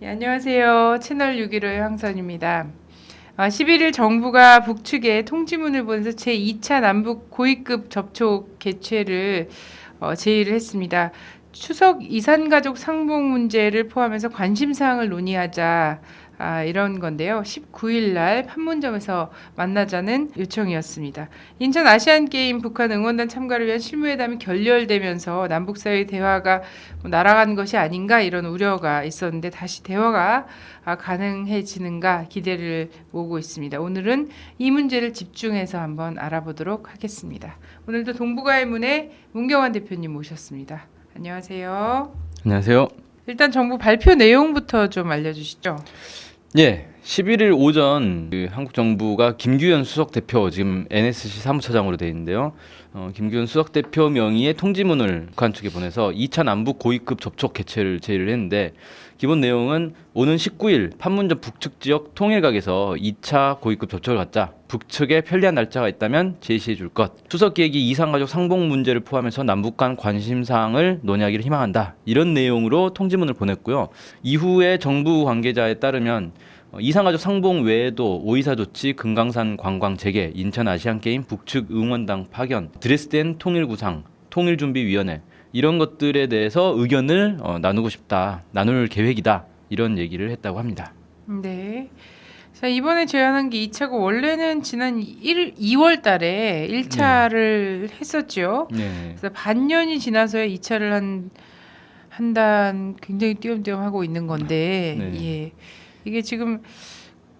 예, 안녕하세요. 채널 615의 황선입니다. 아, 11일 정부가 북측에 통지문을 보내서 제2차 남북 고위급 접촉 개최를 어, 제의를 했습니다. 추석 이산가족 상봉 문제를 포함해서 관심사항을 논의하자 아, 이런 건데요. 19일 날 판문점에서 만나자는 요청이었습니다. 인천 아시안 게임 북한 응원단 참가를 위한 실무회담이 결렬되면서 남북 사이 대화가 뭐 날아간 것이 아닌가 이런 우려가 있었는데 다시 대화가 아, 가능해지는가 기대를 모으고 있습니다. 오늘은 이 문제를 집중해서 한번 알아보도록 하겠습니다. 오늘도 동북아의 문에 문경환 대표님 모셨습니다. 안녕하세요. 안녕하세요. 일단 정부 발표 내용부터 좀 알려주시죠. 예, 11일 오전 그 한국 정부가 김규현 수석 대표 지금 NSC 사무처장으로 돼 있는데요. 어, 김규현 수석 대표 명의의 통지문을 북한 측에 보내서 2차 남북 고위급 접촉 개최를 제의를 했는데 기본 내용은 오는 19일 판문점 북측 지역 통일각에서 2차 고위급 접촉을 갖자 북측에 편리한 날짜가 있다면 제시해 줄 것. 추석 계획이 이산가족 상봉 문제를 포함해서 남북 간 관심 사항을 논의하기를 희망한다. 이런 내용으로 통지문을 보냈고요. 이후에 정부 관계자에 따르면 어, 이산가족 상봉 외에도 오이사 조치, 금강산 관광 재개, 인천 아시안 게임 북측 응원당 파견, 드레스덴 통일구상, 통일준비위원회 이런 것들에 대해서 의견을 어, 나누고 싶다, 나눌 계획이다 이런 얘기를 했다고 합니다. 네. 자, 이번에 제안한 게 2차고 원래는 지난 1, 2월 달에 1차를 했었죠. 네. 그래서 반년이 지나서야 2차를 한 한단 굉장히 띄엄띄엄 하고 있는 건데 네. 예. 이게 지금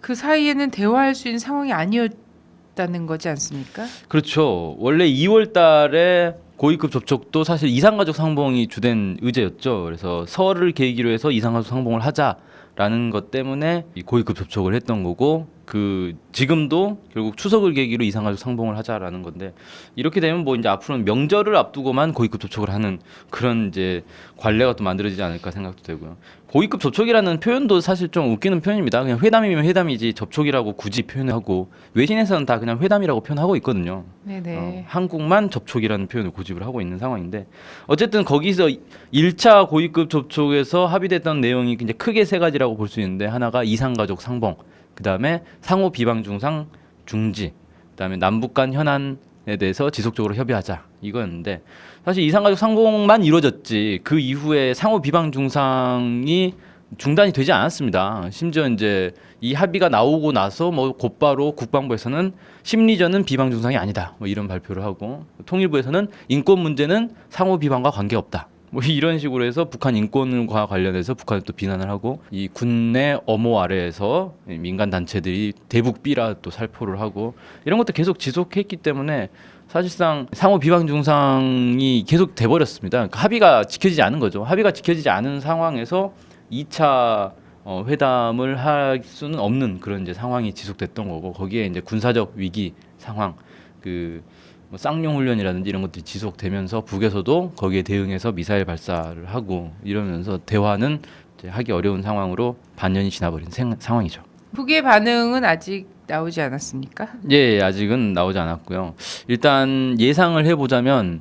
그 사이에는 대화할 수 있는 상황이 아니었다는 거지 않습니까? 그렇죠. 원래 2월 달에 고위급 접촉도 사실 이산가족 상봉이 주된 의제였죠. 그래서 설을 계기로 해서 이산가족 상봉을 하자라는 것 때문에 이 고위급 접촉을 했던 거고 그 지금도 결국 추석을 계기로 이산가족 상봉을 하자라는 건데 이렇게 되면 뭐 이제 앞으로는 명절을 앞두고만 고위급 접촉을 하는 그런 이제 관례가 또 만들어지지 않을까 생각도 되고요. 고위급 접촉이라는 표현도 사실 좀 웃기는 표현입니다. 그냥 회담이면 회담이지 접촉이라고 굳이 표현하고 외신에서는 다 그냥 회담이라고 표현하고 있거든요. 네네. 어, 한국만 접촉이라는 표현을 고집을 하고 있는 상황인데 어쨌든 거기서 1차 고위급 접촉에서 합의됐던 내용이 이제 크게 세 가지라고 볼 수 있는데 하나가 이산가족 상봉, 그다음에 상호 비방 중상 중지, 그다음에 남북 간 현안에 대해서 지속적으로 협의하자 이거였는데 사실 이산가족 상봉만 이루어졌지 그 이후에 상호 비방 중상이 중단이 되지 않았습니다. 심지어 이제 이 합의가 나오고 나서 뭐 곧바로 국방부에서는 심리전은 비방 중상이 아니다. 뭐 이런 발표를 하고 통일부에서는 인권 문제는 상호 비방과 관계없다. 뭐 이런 식으로 해서 북한 인권과 관련해서 북한을 또 비난을 하고 이 군내 엄호 아래에서 민간 단체들이 대북 비라 또 살포를 하고 이런 것도 계속 지속했기 때문에 사실상 상호 비방 중상이 계속 돼 버렸습니다. 그러니까 합의가 지켜지지 않은 거죠. 합의가 지켜지지 않은 상황에서 2차 어, 회담을 할 수는 없는 그런 이제 상황이 지속됐던 거고 거기에 이제 군사적 위기 상황 그 뭐 쌍용 훈련이라든지 이런 것들이 지속되면서 북에서도 거기에 대응해서 미사일 발사를 하고 이러면서 대화는 이제 하기 어려운 상황으로 반년이 지나버린 생- 상황이죠. 북의 반응은 아직 나오지 않았습니까? 예, 예, 아직은 나오지 않았고요. 일단 예상을 해보자면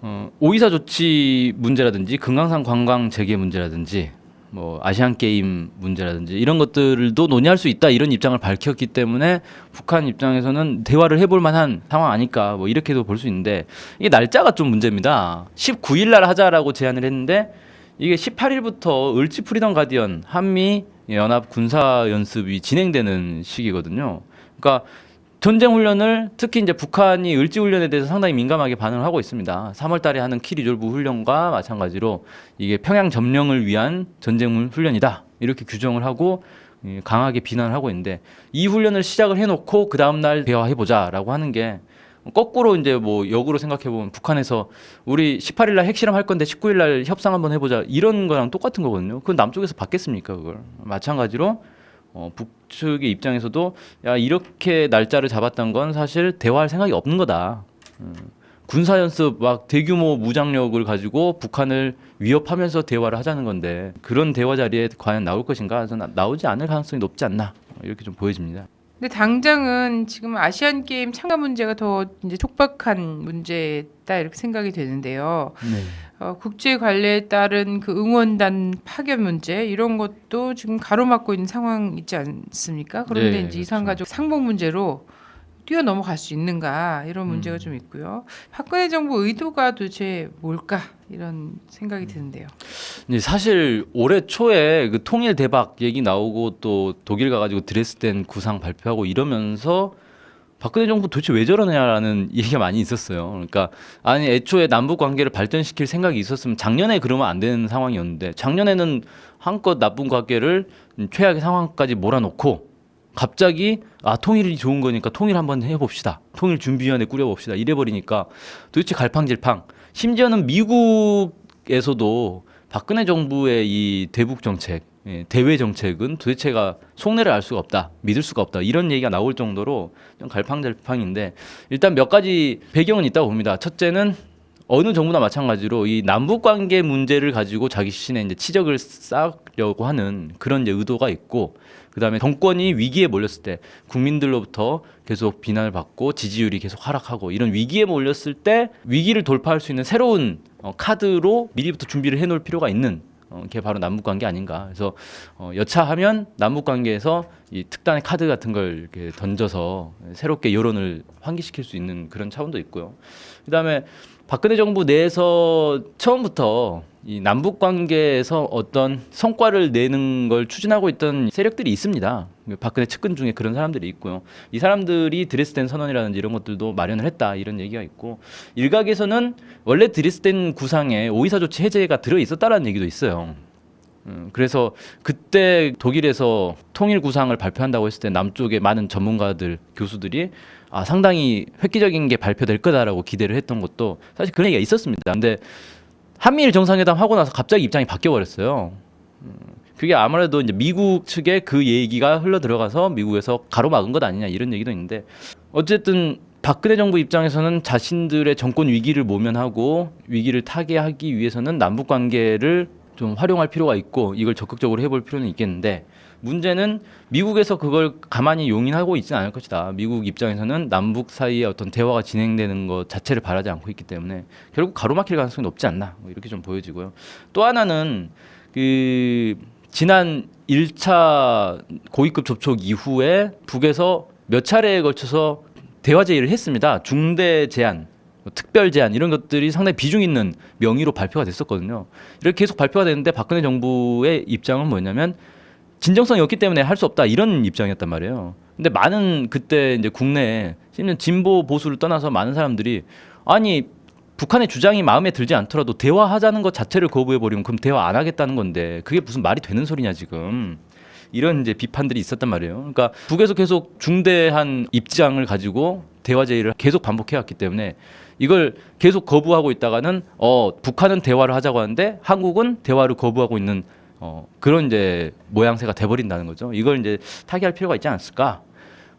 어, 오이사 조치 문제라든지 금강산 관광 재개 문제라든지 뭐 아시안 게임 문제라든지 이런 것들도 논의할 수 있다 이런 입장을 밝혔기 때문에 북한 입장에서는 대화를 해볼 만한 상황 아닐까 뭐 이렇게도 볼 수 있는데 이게 날짜가 좀 문제입니다. 19일 날 하자라고 제안을 했는데 이게 18일부터 을지 프리덤 가디언 한미 연합 군사 연습이 진행되는 시기거든요. 그러니까 전쟁 훈련을 특히 이제 북한이 을지 훈련에 대해서 상당히 민감하게 반응을 하고 있습니다. 3월 달에 하는 키 리졸브 훈련과 마찬가지로 이게 평양 점령을 위한 전쟁 훈련이다. 이렇게 규정을 하고 이, 강하게 비난을 하고 있는데 이 훈련을 시작을 해 놓고 그 다음 날 대화해 보자라고 하는 게 거꾸로 이제 뭐 역으로 생각해 보면 북한에서 우리 18일 날 핵실험 할 건데 19일 날 협상 한번 해 보자 이런 거랑 똑같은 거거든요. 그건 남쪽에서 받겠습니까 그걸? 마찬가지로 어, 북측의 입장에서도 야 이렇게 날짜를 잡았던 건 사실 대화할 생각이 없는 거다. 음, 군사 연습 막 대규모 무장력을 가지고 북한을 위협하면서 대화를 하자는 건데 그런 대화 자리에 과연 나올 것인가? 저는 나오지 않을 가능성이 높지 않나 이렇게 좀 보여집니다. 근데 당장은 지금 아시안 게임 참가 문제가 더 이제 촉박한 문제다 이렇게 생각이 되는데요. 네. 어, 국제 관례에 따른 그 응원단 파견 문제 이런 것도 지금 가로막고 있는 상황 있지 않습니까? 그런데 네, 이제 그렇죠. 이산가족 상봉 문제로 뛰어넘어갈 수 있는가 이런 문제가 음. 좀 있고요. 박근혜 정부 의도가 도대체 뭘까 이런 생각이 드는데요. 근데 사실 올해 초에 그 통일 대박 얘기 나오고 또 독일 가가지고 드레스덴 구상 발표하고 이러면서 박근혜 정부 도대체 왜 저러냐라는 얘기가 많이 있었어요. 그러니까 아니 애초에 남북 관계를 발전시킬 생각이 있었으면 작년에 그러면 안 되는 상황이었는데 작년에는 한껏 나쁜 관계를 최악의 상황까지 몰아놓고 갑자기 아 통일이 좋은 거니까 통일 한번 해봅시다. 통일 준비위원회 꾸려봅시다. 이래버리니까 도대체 갈팡질팡. 심지어는 미국에서도 박근혜 정부의 이 대북 정책, 예, 대외 정책은 도대체가 속내를 알 수가 없다, 믿을 수가 없다 이런 얘기가 나올 정도로 좀 갈팡질팡인데 일단 몇 가지 배경은 있다고 봅니다. 첫째는 어느 정부나 마찬가지로 이 남북 관계 문제를 가지고 자기 자신의 이제 치적을 쌓으려고 하는 그런 이제 의도가 있고 그다음에 정권이 위기에 몰렸을 때 국민들로부터 계속 비난을 받고 지지율이 계속 하락하고 이런 위기에 몰렸을 때 위기를 돌파할 수 있는 새로운 어, 카드로 미리부터 준비를 해 놓을 필요가 있는 어, 게 바로 남북 관계 아닌가. 그래서 어, 여차하면 남북 관계에서 이 특단의 카드 같은 걸 이렇게 던져서 새롭게 여론을 환기시킬 수 있는 그런 차원도 있고요. 그다음에 박근혜 정부 내에서 처음부터 이 남북 관계에서 어떤 성과를 내는 걸 추진하고 있던 세력들이 있습니다. 박근혜 측근 중에 그런 사람들이 있고요. 이 사람들이 드레스덴 선언이라든지 이런 것들도 마련을 했다 이런 얘기가 있고 일각에서는 원래 드레스덴 구상에 오이사 조치 해제가 들어 있었다라는 얘기도 있어요. 음, 그래서 그때 독일에서 통일 구상을 발표한다고 했을 때 남쪽의 많은 전문가들 교수들이 아 상당히 획기적인 게 발표될 거다라고 기대를 했던 것도 사실 그런 얘기가 있었습니다. 근데 한미일 정상회담 하고 나서 갑자기 입장이 바뀌어 버렸어요. 음, 그게 아무래도 이제 미국 측에 그 얘기가 흘러 들어가서 미국에서 가로막은 것 아니냐 이런 얘기도 있는데 어쨌든 박근혜 정부 입장에서는 자신들의 정권 위기를 모면하고 위기를 타개하기 위해서는 남북 관계를 좀 활용할 필요가 있고 이걸 적극적으로 해볼 필요는 있겠는데 문제는 미국에서 그걸 가만히 용인하고 있지는 않을 것이다. 미국 입장에서는 남북 사이에 어떤 대화가 진행되는 것 자체를 바라지 않고 있기 때문에 결국 가로막힐 가능성이 높지 않나 뭐 이렇게 좀 보여지고요. 또 하나는 그 지난 1차 고위급 접촉 이후에 북에서 몇 차례에 걸쳐서 대화 제의를 했습니다. 중대 제안, 뭐 특별 제안 이런 것들이 상당히 비중 있는 명의로 발표가 됐었거든요. 이렇게 계속 발표가 됐는데 박근혜 정부의 입장은 뭐냐면 진정성이 없기 때문에 할 수 없다 이런 입장이었단 말이에요. 근데 많은 그때 이제 국내에 심지어 진보 보수를 떠나서 많은 사람들이 아니 북한의 주장이 마음에 들지 않더라도 대화하자는 것 자체를 거부해 버리면 그럼 대화 안 하겠다는 건데 그게 무슨 말이 되는 소리냐 지금 이런 이제 비판들이 있었단 말이에요. 그러니까 북에서 계속 중대한 입장을 가지고 대화 제의를 계속 반복해 왔기 때문에 이걸 계속 거부하고 있다가는 어 북한은 대화를 하자고 하는데 한국은 대화를 거부하고 있는 어 그런 이제 모양새가 돼버린다는 거죠. 이걸 이제 타개할 필요가 있지 않았을까?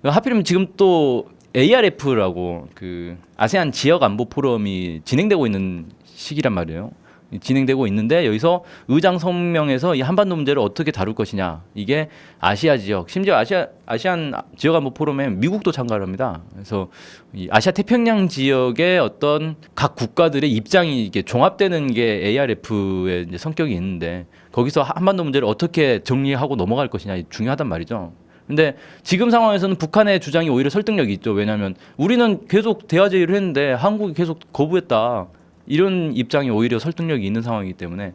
하필이면 지금 또 ARF라고 그 아세안 지역 안보 포럼이 진행되고 있는 시기란 말이에요. 진행되고 있는데 여기서 의장 성명에서 이 한반도 문제를 어떻게 다룰 것이냐 이게 아시아 지역 심지어 아시아 아시안 지역 안보 포럼에 미국도 참가를 합니다. 그래서 이 아시아 태평양 지역의 어떤 각 국가들의 입장이 이게 종합되는 게 ARF의 이제 성격이 있는데 거기서 한반도 문제를 어떻게 정리하고 넘어갈 것이냐 중요하단 말이죠. 근데 지금 상황에서는 북한의 주장이 오히려 설득력이 있죠. 왜냐하면 우리는 계속 대화 제의를 했는데 한국이 계속 거부했다. 이런 입장이 오히려 설득력이 있는 상황이기 때문에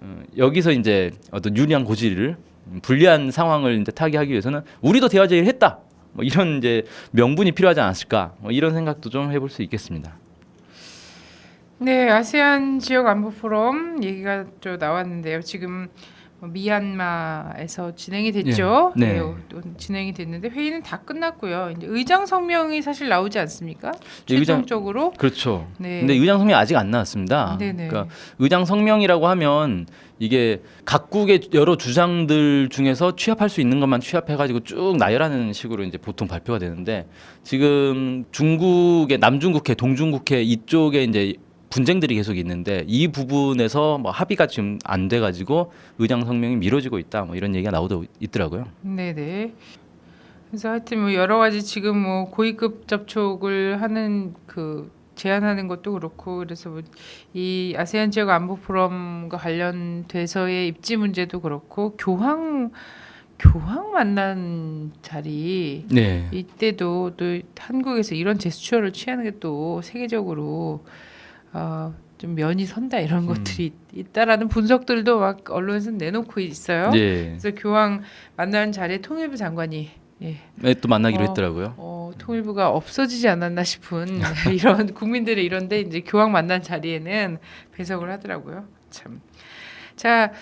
어, 여기서 이제 어떤 유리한 고지를 음, 불리한 상황을 이제 타개하기 위해서는 우리도 대화 제의를 했다. 뭐 이런 이제 명분이 필요하지 않았을까? 뭐 이런 생각도 좀 해볼 수 있겠습니다. 네, 아세안 지역 안보 포럼 얘기가 또 나왔는데요. 지금 뭐 미얀마에서 진행이 됐죠. 예, 네. 또 진행이 됐는데 회의는 다 끝났고요. 이제 의장 성명이 사실 나오지 않습니까? 네, 의장- 최종적으로. 그렇죠. 네. 근데 의장 성명이 아직 안 나왔습니다. 네네. 그러니까 의장 성명이라고 하면 이게 각국의 여러 주장들 중에서 취합할 수 있는 것만 취합해가지고 쭉 나열하는 식으로 이제 보통 발표가 되는데 지금 중국의 남중국해, 동중국해 이쪽에 이제 분쟁들이 계속 있는데 이 부분에서 뭐 합의가 지금 안 돼가지고 의장 성명이 미뤄지고 있다 뭐 이런 얘기가 나오고 있더라고요. 네네. 그래서 하여튼 뭐 여러 가지 지금 뭐 고위급 접촉을 하는 그 제안하는 것도 그렇고 그래서 뭐 이 아세안 지역 안보 포럼과 관련돼서의 입지 문제도 그렇고 교황 교황 만난 자리 네. 이때도 또 한국에서 이런 제스처를 취하는 게 또 세계적으로 어, 좀 면이 선다 이런 음. 것들이 있다라는 분석들도 막 언론에서 내놓고 있어요. 예. 그래서 교황 만나는 자리에 통일부 장관이 예, 네, 또 만나기로 어, 했더라고요. 어, 통일부가 없어지지 않았나 싶은 이런 국민들의 이런데 이제 교황 만난 자리에는 배석을 하더라고요. 참. 자,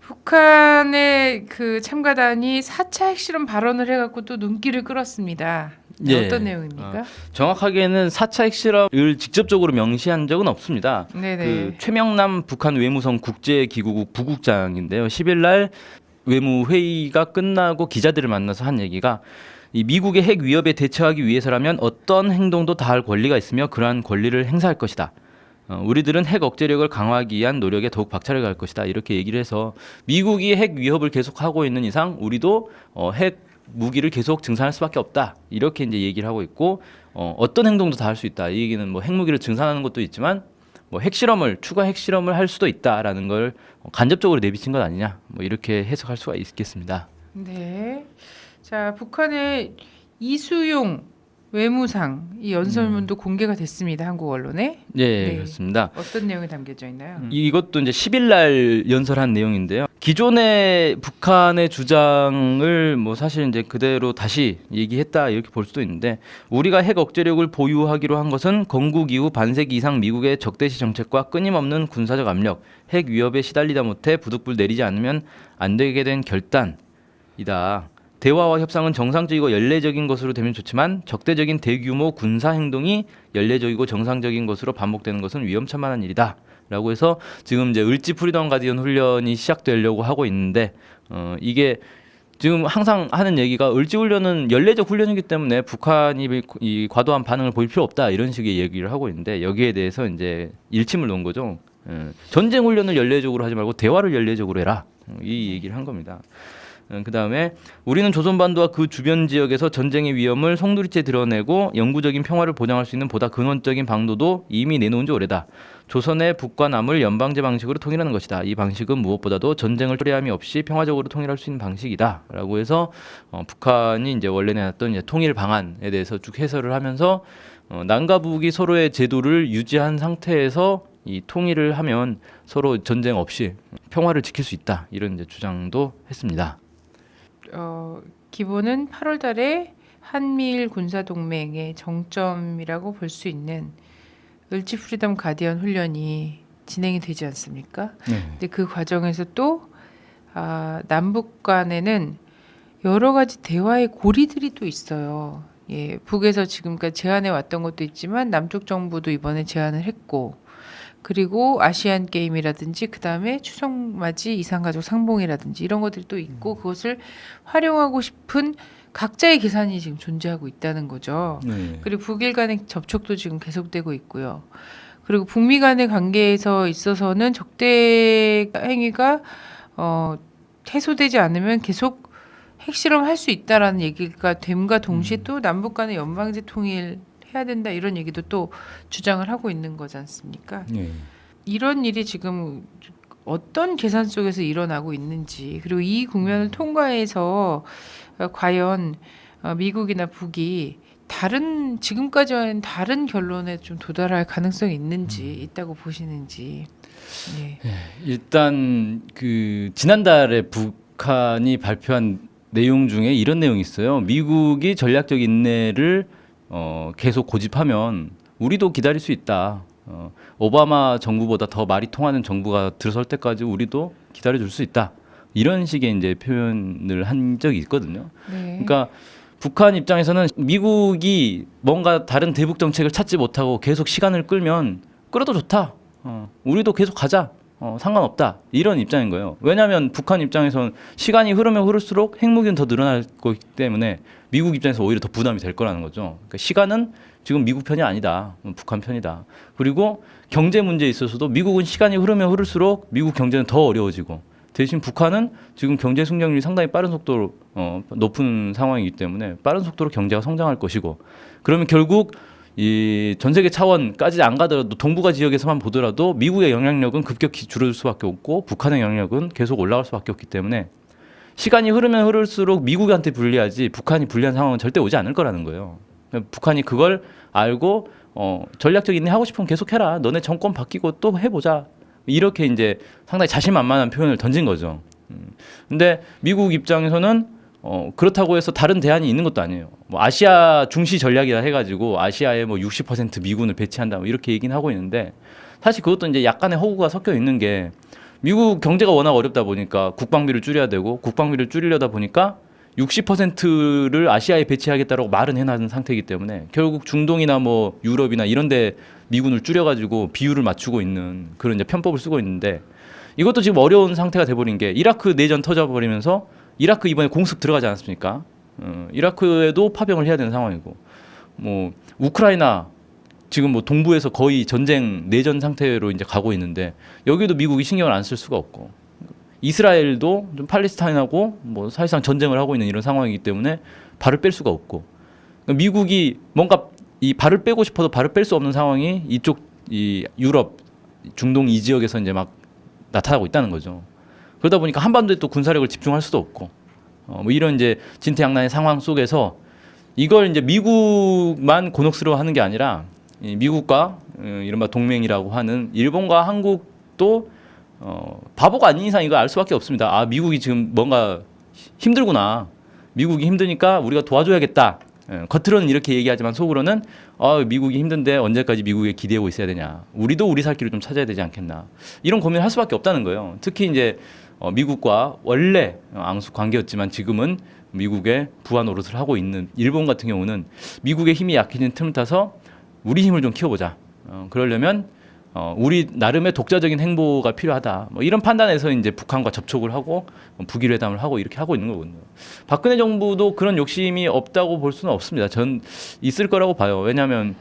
북한의 그 참가단이 4차 핵실험 발언을 해갖고 또 눈길을 끌었습니다. 네, 예. 어떤 내용입니까? 정확하게는 4차 핵실험을 직접적으로 명시한 적은 없습니다. 네네. 그 최명남 북한 외무성 국제기구국 부국장인데요. 10일 날 외무 회의가 끝나고 기자들을 만나서 한 얘기가 이 미국의 핵 위협에 대처하기 위해서라면 어떤 행동도 다 할 권리가 있으며 그러한 권리를 행사할 것이다. 어, 우리들은 핵 억제력을 강화하기 위한 노력에 더욱 박차를 가할 것이다. 이렇게 얘기를 해서 미국이 핵 위협을 계속하고 있는 이상 우리도 어, 핵 무기를 계속 증산할 수밖에 없다. 이렇게 이제 얘기를 하고 있고 어, 어떤 행동도 다 할 수 있다. 이 얘기는 뭐 핵무기를 증산하는 것도 있지만 뭐 핵실험을 추가 핵실험을 할 수도 있다라는 걸 간접적으로 내비친 것 아니냐. 뭐 이렇게 해석할 수가 있겠습니다. 네. 자, 북한의 이수용 외무상 이 연설문도 공개가 됐습니다. 한국 언론에 예, 네. 그렇습니다. 어떤 내용이 담겨져 있나요? 이것도 이제 10일 날 연설한 내용인데요. 기존의 북한의 주장을 뭐 사실 이제 그대로 다시 얘기했다 이렇게 볼 수도 있는데 우리가 핵 억제력을 보유하기로 한 것은 건국 이후 반세기 이상 미국의 적대시 정책과 끊임없는 군사적 압력, 핵 위협에 시달리다 못해 부득불 내리지 않으면 안 되게 된 결단이다. 대화와 협상은 정상적이고 연례적인 것으로 되면 좋지만 적대적인 대규모 군사 행동이 연례적이고 정상적인 것으로 반복되는 것은 위험천만한 일이다. 라고 해서 지금 이제 을지 프리덤 가디언 훈련이 시작되려고 하고 있는데 어 이게 지금 항상 하는 얘기가 을지 훈련은 연례적 훈련이기 때문에 북한이 이 과도한 반응을 보일 필요 없다 이런 식의 얘기를 하고 있는데 여기에 대해서 이제 일침을 놓은 거죠. 예. 전쟁 훈련을 연례적으로 하지 말고 대화를 연례적으로 해라. 어, 이 얘기를 한 겁니다. 그 다음에 우리는 조선반도와 그 주변 지역에서 전쟁의 위험을 송두리째 드러내고 영구적인 평화를 보장할 수 있는 보다 근원적인 방도도 이미 내놓은 지 오래다. 조선의 북과 남을 연방제 방식으로 통일하는 것이다. 이 방식은 무엇보다도 전쟁을 초래함이 없이 평화적으로 통일할 수 있는 방식이다.라고 해서 어, 북한이 이제 원래 내놨던 이제 통일 방안에 대해서 쭉 해설을 하면서 어, 남과 북이 서로의 제도를 유지한 상태에서 이 통일을 하면 서로 전쟁 없이 평화를 지킬 수 있다. 이런 이제 주장도 했습니다. 어, 기본은 8월 달에 한미일 군사 동맹의 정점이라고 볼 수 있는 을지 프리덤 가디언 훈련이 진행이 되지 않습니까? 네. 근데 그 과정에서 또 아, 남북 간에는 여러 가지 대화의 고리들이 또 있어요. 예, 북에서 지금까지 제안해 왔던 것도 있지만 남쪽 정부도 이번에 제안을 했고 그리고 아시안 게임이라든지 그다음에 추석 맞이 이산가족 상봉이라든지 이런 것들이 또 있고 그것을 활용하고 싶은 각자의 계산이 지금 존재하고 있다는 거죠. 네. 그리고 북일 간의 접촉도 지금 계속되고 있고요. 그리고 북미 간의 관계에서 있어서는 적대 행위가 어, 해소되지 않으면 계속 핵실험 할 수 있다라는 얘기가 됨과 동시에 또 남북 간의 연방제 통일 해야 된다 이런 얘기도 또 주장을 하고 있는 거지 않습니까? 네. 이런 일이 지금 어떤 계산 속에서 일어나고 있는지 그리고 이 국면을 통과해서 어, 과연 어, 미국이나 북이 다른 지금까지와는 다른 결론에 좀 도달할 가능성이 있는지 있다고 보시는지 예. 일단 그 지난달에 북한이 발표한 내용 중에 이런 내용이 있어요. 미국이 전략적 인내를 어, 계속 고집하면 우리도 기다릴 수 있다. 어, 오바마 정부보다 더 말이 통하는 정부가 들어설 때까지 우리도 기다려 줄 수 있다. 이런 식의 이제 표현을 한 적이 있거든요. 네. 그러니까 북한 입장에서는 미국이 뭔가 다른 대북 정책을 찾지 못하고 계속 시간을 끌면 끌어도 좋다. 어, 우리도 계속 가자. 어, 상관없다. 이런 입장인 거예요. 왜냐하면 북한 입장에서는 시간이 흐르면 흐를수록 핵무기는 더 늘어날 거기 때문에 미국 입장에서 오히려 더 부담이 될 거라는 거죠. 그러니까 시간은 지금 미국 편이 아니다. 음, 북한 편이다. 그리고 경제 문제에 있어서도 미국은 시간이 흐르면 흐를수록 미국 경제는 더 어려워지고 대신 북한은 지금 경제 성장률이 상당히 빠른 속도로 어, 높은 상황이기 때문에 빠른 속도로 경제가 성장할 것이고 그러면 결국 이 전 세계 차원까지 안 가더라도 동북아 지역에서만 보더라도 미국의 영향력은 급격히 줄어들 수밖에 없고 북한의 영향력은 계속 올라갈 수밖에 없기 때문에 시간이 흐르면 흐를수록 미국한테 불리하지 북한이 불리한 상황은 절대 오지 않을 거라는 거예요. 북한이 그걸 알고 어, 전략적인 일 하고 싶으면 계속해라. 너네 정권 바뀌고 또 해보자. 이렇게 이제 상당히 자신만만한 표현을 던진 거죠. 음. 근데 미국 입장에서는 어, 그렇다고 해서 다른 대안이 있는 것도 아니에요. 뭐 아시아 중시 전략이라 해가지고 아시아에 뭐 60% 미군을 배치한다 뭐 이렇게 얘기는 하고 있는데 사실 그것도 이제 약간의 허구가 섞여 있는 게 미국 경제가 워낙 어렵다 보니까 국방비를 줄여야 되고 국방비를 줄이려다 보니까 60%를 아시아에 배치하겠다라고 말은 해놨는 상태이기 때문에 결국 중동이나 뭐 유럽이나 이런데 미군을 줄여가지고 비율을 맞추고 있는 그런 이제 편법을 쓰고 있는데 이것도 지금 어려운 상태가 돼버린 게 이라크 내전 터져버리면서 이라크 이번에 공습 들어가지 않았습니까? 어, 이라크에도 파병을 해야 되는 상황이고 뭐 우크라이나 지금 뭐 동부에서 거의 전쟁 내전 상태로 이제 가고 있는데 여기도 미국이 신경을 안 쓸 수가 없고 이스라엘도 좀 팔레스타인하고 뭐 사실상 전쟁을 하고 있는 이런 상황이기 때문에 발을 뺄 수가 없고 그러니까 미국이 뭔가 이 발을 빼고 싶어도 발을 뺄 수 없는 상황이 이쪽 이 유럽 중동 이 지역에서 이제 막 나타나고 있다는 거죠. 그러다 보니까 한반도에 또 군사력을 집중할 수도 없고 어, 뭐 이런 이제 진퇴양난의 상황 속에서 이걸 이제 미국만 곤혹스러워하는 게 아니라 이 미국과 어, 이른바 동맹이라고 하는 일본과 한국도 어, 바보가 아닌 이상 이거 알 수밖에 없습니다. 아 미국이 지금 뭔가 힘들구나. 미국이 힘드니까 우리가 도와줘야겠다. 예, 겉으로는 이렇게 얘기하지만 속으로는 아 미국이 힘든데 언제까지 미국에 기대고 있어야 되냐. 우리도 우리 살 길을 좀 찾아야 되지 않겠나. 이런 고민을 할 수밖에 없다는 거예요. 특히 이제 어, 미국과 원래 앙숙 관계였지만 지금은 미국의 부하 노릇을 하고 있는 일본 같은 경우는 미국의 힘이 약해진 틈을 타서 우리 힘을 좀 키워보자. 어, 그러려면 어, 우리 나름의 독자적인 행보가 필요하다. 뭐 이런 판단에서 이제 북한과 접촉을 하고 뭐 북일 회담을 하고 이렇게 하고 있는 거거든요. 박근혜 정부도 그런 욕심이 없다고 볼 수는 없습니다. 전 있을 거라고 봐요. 왜냐하면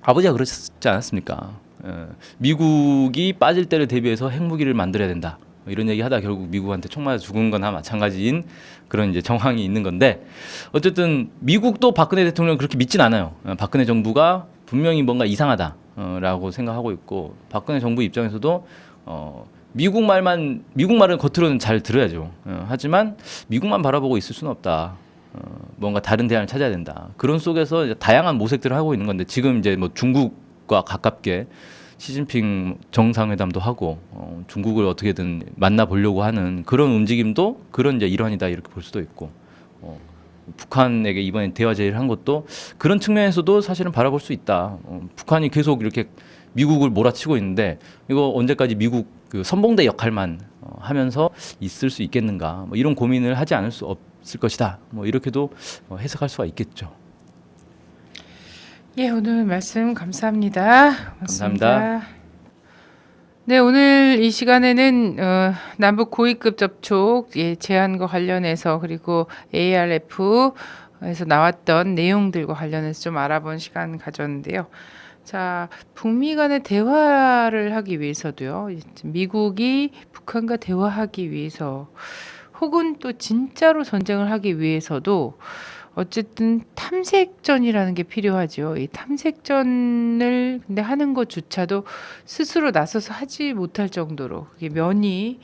아버지가 그러셨지 않았습니까? 예, 미국이 빠질 때를 대비해서 핵무기를 만들어야 된다. 뭐 이런 얘기 하다 결국 미국한테 총 맞아 죽은 거나 마찬가지인 그런 이제 정황이 있는 건데 어쨌든 미국도 박근혜 대통령 을 그렇게 믿진 않아요. 어, 박근혜 정부가 분명히 뭔가 이상하다라고 생각하고 있고 박근혜 정부 입장에서도 어, 미국 말만 미국 말은 겉으로는 잘 들어야죠. 어, 하지만 미국만 바라보고 있을 수는 없다. 어, 뭔가 다른 대안을 찾아야 된다. 그런 속에서 다양한 모색들을 하고 있는 건데 지금 이제 뭐 중국과 가깝게 시진핑 정상회담도 하고 어, 중국을 어떻게든 만나 보려고 하는 그런 움직임도 그런 이제 일환이다 이렇게 볼 수도 있고 어, 북한에게 이번에 대화 제의를 한 것도 그런 측면에서도 사실은 바라볼 수 있다. 어, 북한이 계속 이렇게 미국을 몰아치고 있는데 이거 언제까지 미국 그 선봉대 역할만 어, 하면서 있을 수 있겠는가? 뭐 이런 고민을 하지 않을 수 없을 것이다. 뭐 이렇게도 어, 해석할 수가 있겠죠. 예, 오늘 말씀 감사합니다. 감사합니다. 네, 오늘 이 시간에는 어, 남북 고위급 접촉 예, 제한과 관련해서 그리고 ARF에서 나왔던 내용들과 관련해서 좀 알아본 시간 가졌는데요. 자, 북미 간의 대화를 하기 위해서도요. 미국이 북한과 대화하기 위해서 혹은 또 진짜로 전쟁을 하기 위해서도 어쨌든 탐색전이라는 게 필요하죠. 이 탐색전을 근데 하는 것조차도 스스로 나서서 하지 못할 정도로 면이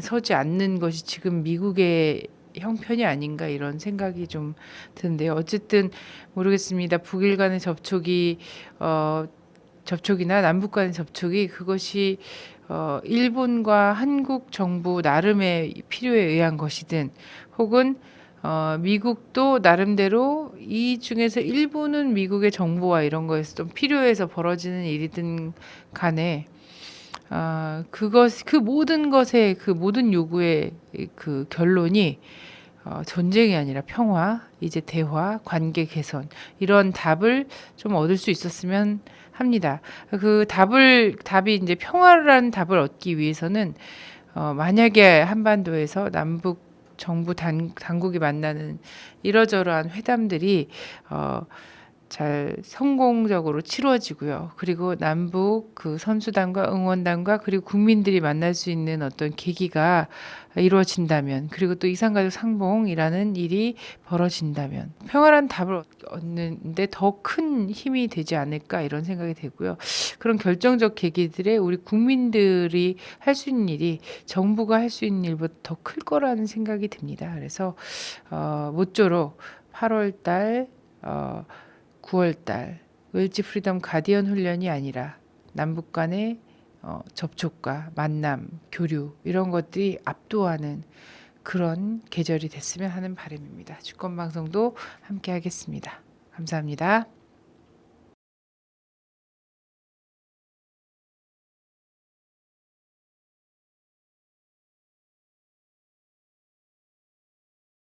서지 않는 것이 지금 미국의 형편이 아닌가 이런 생각이 좀 드는데요. 어쨌든 모르겠습니다. 북일 간의 접촉이 어 접촉이나 남북 간의 접촉이 그것이 어 일본과 한국 정부 나름의 필요에 의한 것이든 혹은 어, 미국도 나름대로 이 중에서 일부는 미국의 정보와 이런 거에서 좀 필요해서 벌어지는 일이든 간에 아, 그것 그 모든 것의 그 모든 요구의 그 결론이 어, 전쟁이 아니라 평화, 이제 대화, 관계 개선 이런 답을 좀 얻을 수 있었으면 합니다. 그 답을 답이 이제 평화라는 답을 얻기 위해서는 어, 만약에 한반도에서 남북 정부 당, 당국이 만나는 이러저러한 회담들이 어, 잘 성공적으로 치루어지고요. 그리고 남북 그 선수단과 응원단과 그리고 국민들이 만날 수 있는 어떤 계기가 이루어진다면 그리고 또 이산가족 상봉이라는 일이 벌어진다면 평화란 답을 얻는데 더 큰 힘이 되지 않을까 이런 생각이 되고요. 그런 결정적 계기들에 우리 국민들이 할 수 있는 일이 정부가 할 수 있는 일보다 더 클 거라는 생각이 듭니다. 그래서 어, 모쪼록 8월 달, 어, 9월 달 을지 프리덤 가디언 훈련이 아니라 남북 간의 어, 접촉과 만남, 교류 이런 것들이 압도하는 그런 계절이 됐으면 하는 바람입니다. 주권 방송도 함께 하겠습니다. 감사합니다.